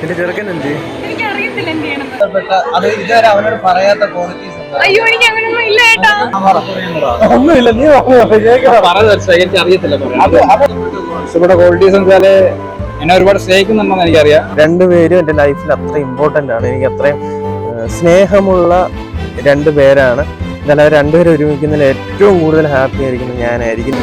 എന്റെ ചെറുക്കൻ എന്ത്? എനിക്ക് അറിയത്തില്ല എന്ത് ചെയ്യണം അത് ഇതുവരെ അവനോട് പറയാത്ത ക്വാളിറ്റീസ് അയ്യോ എനിക്ക് അങ്ങനൊന്നും ഇല്ല ഏട്ടാ. ഒന്നുമില്ല നീ ഇഷ്ടപ്പെട്ട ക്വാളിറ്റീസ് എന്ന് വെച്ചാൽ എന്നെ ഒരുപാട് സ്നേഹിക്കുന്നുണ്ടെന്ന് എനിക്കറിയാം. രണ്ടുപേരും എന്റെ ലൈഫിൽ അത്ര ഇമ്പോർട്ടന്റ് ആണ്. എനിക്ക് അത്രയും സ്നേഹമുള്ള രണ്ട് പേരാണ്. എന്നാലും അവർ രണ്ടുപേരും ഒരുമിക്കുന്നതിൽ ഏറ്റവും കൂടുതൽ ഹാപ്പി ആയിരിക്കുന്നത് ഞാനായിരിക്കും.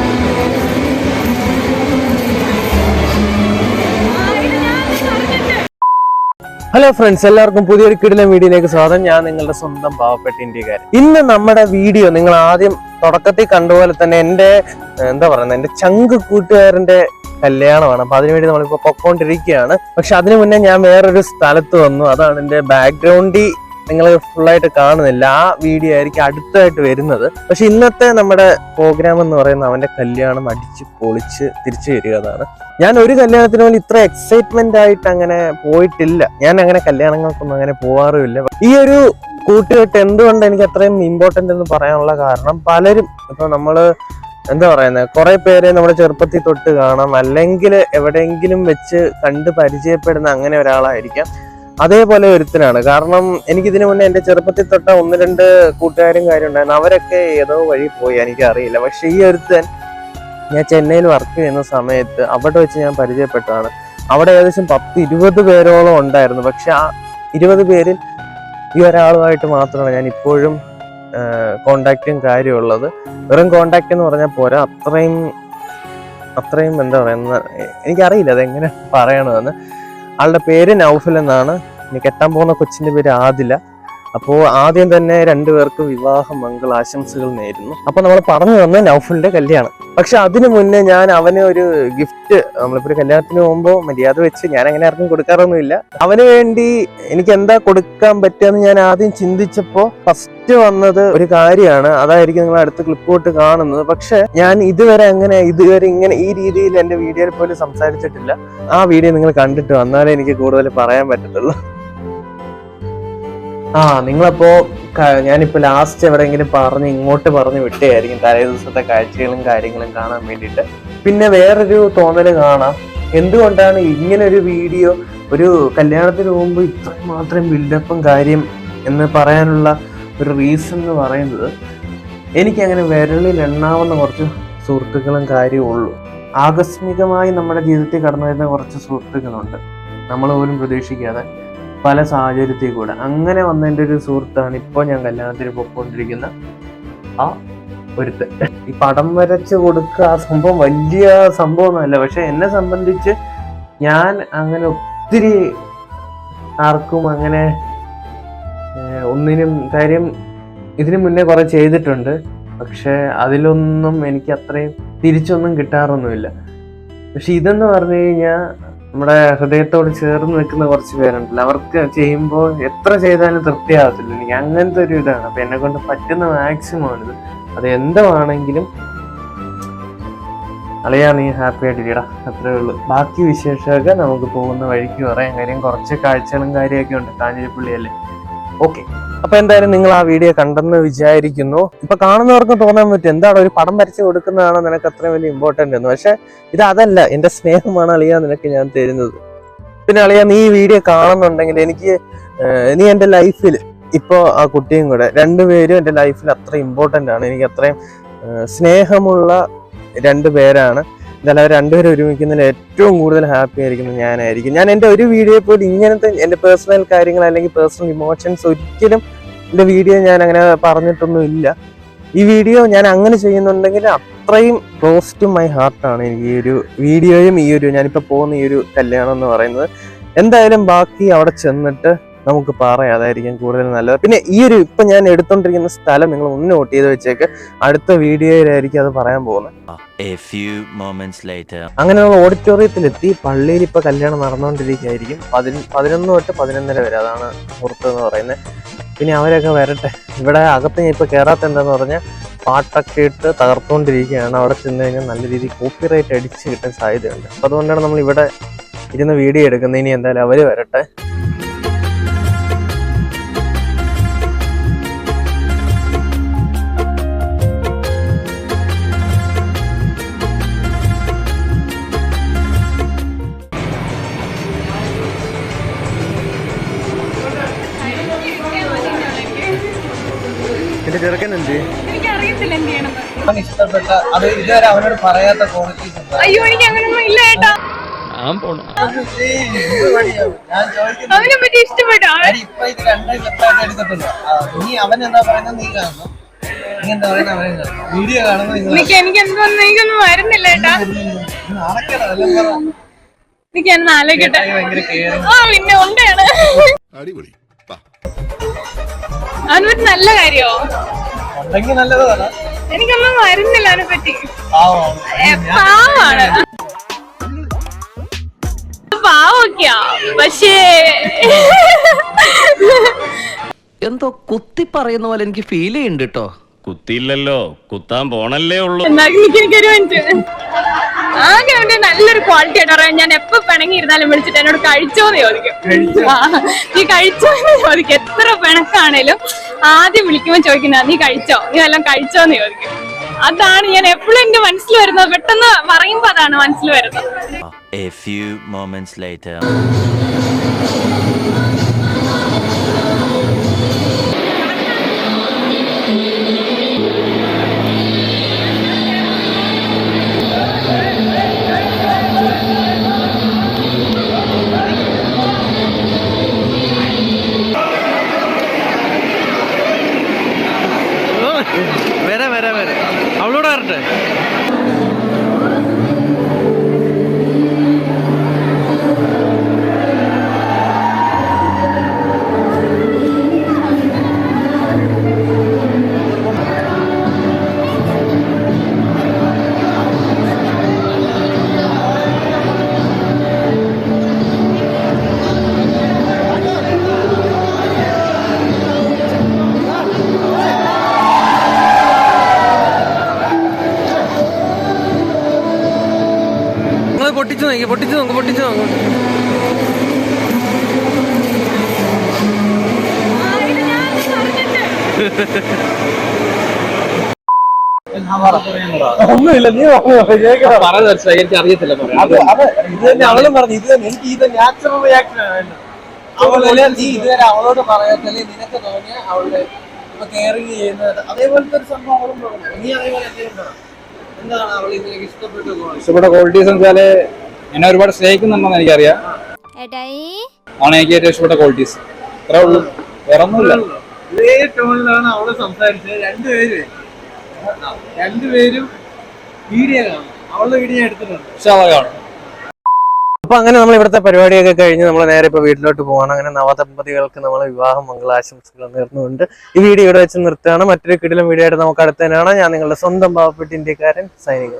ഹലോ ഫ്രണ്ട്സ് എല്ലാവർക്കും പുതിയൊരു കിടിലൻ വീഡിയോയിലേക്ക് സ്വാഗതം. ഞാൻ നിങ്ങളുടെ സ്വന്തം പാവപ്പെട്ട ഇന്ത്യക്കാരൻ. ഇന്ന് നമ്മുടെ വീഡിയോ നിങ്ങൾ ആദ്യം തുടക്കത്തിൽ കണ്ടുപോലെ തന്നെ എന്റെ എന്താ പറയുന്നത് എന്റെ ചങ്ക് കൂട്ടുകാരന്റെ കല്യാണമാണ്. അപ്പൊ അതിനുവേണ്ടി നമ്മളിപ്പോ പൊക്കോണ്ടിരിക്കുകയാണ്. പക്ഷെ അതിനു മുന്നേ ഞാൻ വേറൊരു സ്ഥലത്ത് വന്നു. അതാണ് എന്റെ ബാക്ക്ഗ്രൗണ്ടിൽ നിങ്ങൾ ഫുള്ളായിട്ട് കാണുന്നില്ല. ആ വീഡിയോ ആയിരിക്കും അടുത്തായിട്ട് വരുന്നത്. പക്ഷെ ഇന്നത്തെ നമ്മുടെ പ്രോഗ്രാം എന്ന് പറയുന്നത് അവന്റെ കല്യാണം അടിച്ച് പൊളിച്ച് തിരിച്ചു വരിക എന്നാണ് ഞാൻ ഒരു കല്യാണത്തിന് പോലും ഇത്ര എക്സൈറ്റ്മെന്റ് ആയിട്ട് അങ്ങനെ പോയിട്ടില്ല. ഞാൻ അങ്ങനെ കല്യാണങ്ങൾക്കൊന്നും അങ്ങനെ പോവാറുമില്ല. ഈ ഒരു കൂട്ടുകെട്ട് എന്തുകൊണ്ട് എനിക്ക് അത്രയും ഇമ്പോർട്ടന്റ് എന്ന് പറയാനുള്ള കാരണം പലരും ഇപ്പൊ നമ്മൾ എന്താ പറയുന്നത് കുറെ പേരെ നമ്മുടെ ചെറുപ്പത്തിൽ തൊട്ട് കാണാം. അല്ലെങ്കിൽ എവിടെയെങ്കിലും വെച്ച് കണ്ട് പരിചയപ്പെടുന്ന അങ്ങനെ ഒരാളായിരിക്കാം. അതേപോലെ ഒരുത്തനാണ്. കാരണം എനിക്ക് ഇതിനു മുന്നേ എന്റെ ചെറുപ്പത്തിൽ തൊട്ട ഒന്ന് രണ്ട് കൂട്ടുകാരും കാര്യം ഉണ്ടായിരുന്നു അവരൊക്കെ ഏതോ വഴി പോയി എനിക്കറിയില്ല. പക്ഷെ ഈ ഒരുത്തൻ ഞാൻ ചെന്നൈയിൽ വർക്ക് ചെയ്യുന്ന സമയത്ത് അവിടെ വെച്ച് ഞാൻ പരിചയപ്പെട്ടതാണ്. അവിടെ ഏകദേശം പത്ത് ഇരുപത് പേരോളം ഉണ്ടായിരുന്നു. പക്ഷെ ആ ഇരുപത് പേരിൽ ഈ ഒരാളുമായിട്ട് മാത്രമാണ് ഞാൻ ഇപ്പോഴും കോണ്ടാക്റ്റും കാര്യമുള്ളത് വെറും കോണ്ടാക്ട് എന്ന് പറഞ്ഞാൽ പോരാ. അത്രയും അത്രയും എന്താ പറയുന്ന എനിക്കറിയില്ല അതെങ്ങനെ പറയണമെന്ന്. ആളുടെ പേര് നൗഫൽ എന്നാണ്. ഇനി കെട്ടാൻ പോകുന്ന കൊച്ചിന്റെ പേര് ആദില. അപ്പോൾ ആദ്യം തന്നെ രണ്ടുപേർക്ക് വിവാഹ മംഗളാശംസകൾ നേരുന്നു. അപ്പോൾ നമ്മൾ പറഞ്ഞു വന്ന നൗഫലിന്റെ കല്യാണം. പക്ഷെ അതിനു മുന്നേ ഞാൻ അവന് ഒരു ഗിഫ്റ്റ് നമ്മളിപ്പോൾ ഒരു കല്യാണത്തിന് പോകുമ്പോൾ മര്യാദ വെച്ച് ഞാൻ അങ്ങനെ ആർക്കും കൊടുക്കാറൊന്നുമില്ല. അവന് വേണ്ടി എനിക്ക് എന്താ കൊടുക്കാൻ പറ്റുമെന്ന് ഞാൻ ആദ്യം ചിന്തിച്ചപ്പോൾ ഫസ്റ്റ് വന്നത് ഒരു കാര്യമാണ്. അതായിരിക്കും നിങ്ങൾ അടുത്ത ക്ലിപ്പ് പോയിട്ട് കാണുന്നത്. പക്ഷെ ഞാൻ ഇതുവരെ അങ്ങനെ ഇതുവരെ ഇങ്ങനെ ഈ രീതിയിൽ എന്റെ വീഡിയോയിൽ പോലും സംസാരിച്ചിട്ടില്ല. ആ വീഡിയോ നിങ്ങൾ കണ്ടിട്ട് വന്നാലേ എനിക്ക് കൂടുതൽ പറയാൻ പറ്റത്തുള്ളൂ. ആ നിങ്ങളപ്പോ ഞാനിപ്പോ ലാസ്റ്റ് എവിടെയെങ്കിലും പറഞ്ഞ് ഇങ്ങോട്ട് പറഞ്ഞ് വിട്ടേയായിരിക്കും തലേ ദിവസത്തെ കാഴ്ചകളും കാര്യങ്ങളും കാണാൻ വേണ്ടിയിട്ട്. പിന്നെ വേറൊരു തോന്നൽ കാണാം. എന്തുകൊണ്ടാണ് ഇങ്ങനെ ഒരു വീഡിയോ ഒരു കല്യാണത്തിന് മുമ്പ് ഇത്രയും മാത്രം ബിൽഡപ്പും കാര്യം എന്ന് പറയാനുള്ള ഒരു റീസൺ എന്ന് പറയുന്നത് എനിക്കങ്ങനെ വിരലിൽ എണ്ണാവുന്ന കുറച്ച് സുഹൃത്തുക്കളും കാര്യവും ഉള്ളൂ ആകസ്മികമായി നമ്മുടെ ജീവിതത്തിൽ കടന്നു വരുന്ന കുറച്ച് സുഹൃത്തുക്കളുണ്ട്. നമ്മൾ പോലും പ്രതീക്ഷിക്കാതെ പല സാഹചര്യത്തിൽ കൂടെ. അങ്ങനെ വന്ന വന്നതിന്റെ ഒരു സുഹൃത്താണ് ഇപ്പോൾ ഞാൻ കല്യാണത്തിന് പൊയ്ക്കൊണ്ടിരിക്കുന്ന ആ ഒരുത്തൻ. ഈ പടം വരച്ച് കൊടുക്കുക ആ സംഭവം വലിയ സംഭവമൊന്നുമല്ല. പക്ഷെ എന്നെ സംബന്ധിച്ച് ഞാൻ അങ്ങനെ ഒത്തിരി ആർക്കും അങ്ങനെ ഒന്നിനും കാര്യം ഇതിനു മുന്നേ കുറെ ചെയ്തിട്ടുണ്ട്. പക്ഷെ അതിലൊന്നും എനിക്ക് അത്രയും തിരിച്ചൊന്നും കിട്ടാറൊന്നുമില്ല. പക്ഷെ ഇതെന്ന് പറഞ്ഞു കഴിഞ്ഞാൽ നമ്മുടെ ഹൃദയത്തോട് ചേർന്ന് നിൽക്കുന്ന കുറച്ച് പേരുണ്ടല്ലോ. അവർക്ക് ചെയ്യുമ്പോൾ എത്ര ചെയ്താലും തൃപ്തിയാകത്തില്ല എനിക്ക് അങ്ങനത്തെ ഒരു ഇതാണ്. അപ്പൊ എന്നെ കൊണ്ട് പറ്റുന്ന മാക്സിമം ആണിത്. അത് എന്താണെങ്കിലും അളിയാ നീ ഹാപ്പി ആയിട്ടിരിക്കടാ അത്രേ ഉള്ളൂ. ബാക്കി വിശേഷമൊക്കെ നമുക്ക് പോകുന്ന വഴിക്ക് പറയാം. കാര്യം കുറച്ച് കാഴ്ചകളും കാര്യമൊക്കെ ഉണ്ട്. കാഞ്ഞിരപ്പള്ളിയല്ലേ ഓക്കെ അപ്പൊ എന്തായാലും നിങ്ങൾ ആ വീഡിയോ കണ്ടെന്ന് വിചാരിക്കുന്നു. ഇപ്പൊ കാണുന്നവർക്ക് തോന്നാൻ പറ്റും എന്താണ് ഒരു പടം വരച്ച് കൊടുക്കുന്നതാണ് നിനക്ക് അത്രയും വലിയ ഇമ്പോർട്ടന്റ് എന്ന്. പക്ഷെ ഇത് അതല്ല. എന്റെ സ്നേഹമാണ് അളിയ നിനക്ക് ഞാൻ തരുന്നത്. പിന്നെ അളിയ നീ ഈ വീഡിയോ കാണുന്നുണ്ടെങ്കിൽ എനിക്ക് നീ എന്റെ ലൈഫിൽ ഇപ്പോ ആ കുട്ടിയും കൂടെ രണ്ടുപേരും എന്റെ ലൈഫിൽ അത്ര ഇമ്പോർട്ടന്റ് ആണ്. എനിക്ക് അത്രയും സ്നേഹമുള്ള രണ്ടു പേരാണ്. എന്നാലും അവർ രണ്ടുപേരും ഒരുമിക്കുന്നതിൽ ഏറ്റവും കൂടുതൽ ഹാപ്പി ആയിരിക്കുന്നത് ഞാനായിരിക്കും. ഞാൻ എന്റെ ഒരു വീഡിയോ പോലും ഇങ്ങനത്തെ എന്റെ പേഴ്സണൽ കാര്യങ്ങൾ അല്ലെങ്കിൽ പേഴ്സണൽ ഇമോഷൻസ് ഒരിക്കലും എന്റെ വീഡിയോ ഞാൻ അങ്ങനെ പറഞ്ഞിട്ടൊന്നും ഇല്ല ഈ വീഡിയോ ഞാൻ അങ്ങനെ ചെയ്യുന്നുണ്ടെങ്കിൽ അത്രയും ക്ലോസ് ടു മൈ ഹാർട്ടാണ് എനിക്ക് ഈ ഒരു വീഡിയോയും ഈ ഒരു ഞാനിപ്പോൾ പോകുന്ന ഈ ഒരു കല്യാണം എന്ന് പറയുന്നത്. എന്തായാലും ബാക്കി അവിടെ ചെന്നിട്ട് നമുക്ക് പറയാം അതായിരിക്കും കൂടുതൽ നല്ലത്. പിന്നെ ഈ ഒരു ഇപ്പൊ ഞാൻ എടുത്തോണ്ടിരിക്കുന്ന സ്ഥലം നിങ്ങൾ ഒന്ന് നോട്ട് ചെയ്ത് വെച്ചേക്ക്. അടുത്ത വീഡിയോയിലായിരിക്കും അത് പറയാൻ പോകുന്നത്. അങ്ങനെ നമ്മൾ ഓഡിറ്റോറിയത്തിലെത്തി പള്ളിയിൽ ഇപ്പൊ കല്യാണം നടന്നുകൊണ്ടിരിക്കുകയായിരിക്കും പതിന പതിനൊന്ന് തൊട്ട് പതിനൊന്നര വരെ അതാണ് മുഹൂർത്തം എന്ന് പറയുന്നത്. പിന്നെ അവരൊക്കെ വരട്ടെ. ഇവിടെ അകത്ത് ഞാൻ ഇപ്പൊ കയറാത്ത എന്താന്ന് പറഞ്ഞാൽ പാട്ടൊക്കെ ഇട്ട് തകർത്തുകൊണ്ടിരിക്കുകയാണ് അവിടെ ചെന്ന് കഴിഞ്ഞാൽ നല്ല രീതിയിൽ കോപ്പിറൈറ്റ് അടിച്ച് കിട്ടാൻ സാധ്യതയുണ്ട്. അപ്പൊ അതുകൊണ്ടാണ് നമ്മൾ ഇവിടെ ഇരുന്ന് വീഡിയോ എടുക്കുന്നത്. ഇനി എന്തായാലും അവർ വരട്ടെ. എന്റെ ചെറുക്കൻ എന്ത്? എനിക്ക് അറിയത്തില്ല എന്ത് ചെയ്യണമെന്ന് അവൻ ഇഷ്ടപ്പെട്ട അത് ഇതുവരെ അവനോട് പറയാത്ത ക്വാളിറ്റീസ് ഉണ്ട് അയ്യോ എനിക്ക് ഇല്ല ഏട്ടാ ഞാൻ പോണു. ഞാൻ അവനെ പറ്റി ഇഷ്ടപ്പെട്ടോ? കാര്യം ഇപ്പൊ ഇത് രണ്ടായി സെറ്റായിട്ട് എടുത്തിട്ടുണ്ട് ആ, നീ അവൻ എന്താ പറയുന്നത് നീ കാണണം. നീ എന്താ പറയുന്നത് അവനെ കാണണം. വീഡിയോ നിങ്ങൾ എനിക്ക് എനിക്ക് എന്തോന്നും എനിക്കൊന്നും വരുന്നില്ല ഏട്ടാ നാണക്കേടാ എല്ലാം പറ. എനിക്ക് ഞാൻ ആലോചിക്കട്ടെ. ചേട്ടായി ഭയങ്കര കെയറിങ് ആ പിന്നെ ഉണ്ടാണ് അടിപൊളി. വാ അവനെ പറ്റി നല്ല കാര്യോ? ഉണ്ടെങ്കിൽ നല്ലതാണ്. എനിക്കൊന്നും വരുന്നില്ല അവനെ പറ്റി പാവാണ്. പാവൊക്കെയാ. പക്ഷേ എന്തോ കുത്തി പറയുന്ന പോലെ എനിക്ക് ഫീൽ ചെയ്യുന്നുണ്ട് കേട്ടോ കുത്തിയില്ലല്ലോ. കുത്താൻ പോണല്ലേ ഉള്ളൂ. ആകെ അവന്റെ നല്ലൊരു ക്വാളിറ്റി ആയിട്ട് ഞാൻ എപ്പോ പിണങ്ങിയിരുന്നാലും വിളിച്ചിട്ട് എന്നോട് കഴിച്ചോന്ന് ചോദിക്കും. നീ നീ കഴിച്ചോന്ന് ചോദിക്കും. എത്ര പിണക്കാണേലും ആദ്യം വിളിക്കുമ്പോൾ ചോദിക്കുന്ന നീ കഴിച്ചോ? നീ എല്ലാം കഴിച്ചോന്ന് ചോദിക്കും. അതാണ് ഞാൻ എപ്പോഴും എന്റെ മനസ്സിൽ വരുന്നത്. പെട്ടെന്ന് പറയുമ്പോ അതാണ് മനസ്സിൽ വരുന്നത്. A few moments later. വരെ വരാം വരാം. അവളോട് വരട്ടെ. പൊട്ടിച്ചു നോക്കി പൊട്ടിച്ചു നോക്ക് പൊട്ടിച്ചു നോക്ക്. ഒന്നുമില്ല നീ പറയുന്നത് മനസ്സിലായി എനിക്ക് അറിയത്തില്ല അവളും പറഞ്ഞു ഇത് തന്നെ എനിക്ക് ഇത് നാച്ചുറൽ റിയാക്ഷൻ ആണ് അവളല്ലേ നീ ഇതുവരെ അവളോട് പറയാത്തല്ലേ നിനക്ക് തോന്നിയ അവളുടെ ഇപ്പൊ കെയറിങ് ചെയ്യുന്നത് അതേപോലത്തെ ഒരു സംഭവം അവളും പറഞ്ഞു. നീ അതേപോലെ എന്താണ് അവൾ നിനക്ക് ഇഷ്ടപ്പെട്ട? ഇഷ്ടപ്പെട്ട ക്വാളിറ്റീസ് വെച്ചാൽ എന്നെ ഒരുപാട് സ്നേഹിക്കുന്നുണ്ടെന്ന് എനിക്കറിയാം. ആണ് എനിക്ക് ഏറ്റവും ഇഷ്ടപ്പെട്ട ക്വാളിറ്റീസ് അത്രേ ഉള്ളൂ. വേറെ ഒന്നുമില്ല. ഇതേ ടോണിലാണ് അവൾ സംസാരിച്ചത്. രണ്ടുപേരും. രണ്ടുപേരും വീഡിയോ കാണും. അവളുടെ വീഡിയോ എടുത്തിട്ടുണ്ട്. പക്ഷെ അതാ കാണും. അപ്പൊ അങ്ങനെ നമ്മൾ ഇവിടുത്തെ പരിപാടിയൊക്കെ കഴിഞ്ഞ് നമ്മൾ നേരെ ഇപ്പൊ വീട്ടിലോട്ട് പോവാണ്. അങ്ങനെ നവദമ്പതികൾക്ക് നമ്മൾ വിവാഹ മംഗളാശംസകൾ നേർന്നുകൊണ്ട് ഈ വീഡിയോ ഇവിടെ വെച്ച് നിർത്തുകയാണ്. മറ്റൊരു കിടിലം വീഡിയോ ആയിട്ട് നമുക്ക് അടുത്തതിനാണ് ഞാൻ നിങ്ങളുടെ സ്വന്തം പാവപ്പെട്ട ഇന്ത്യക്കാരൻ സൈനിക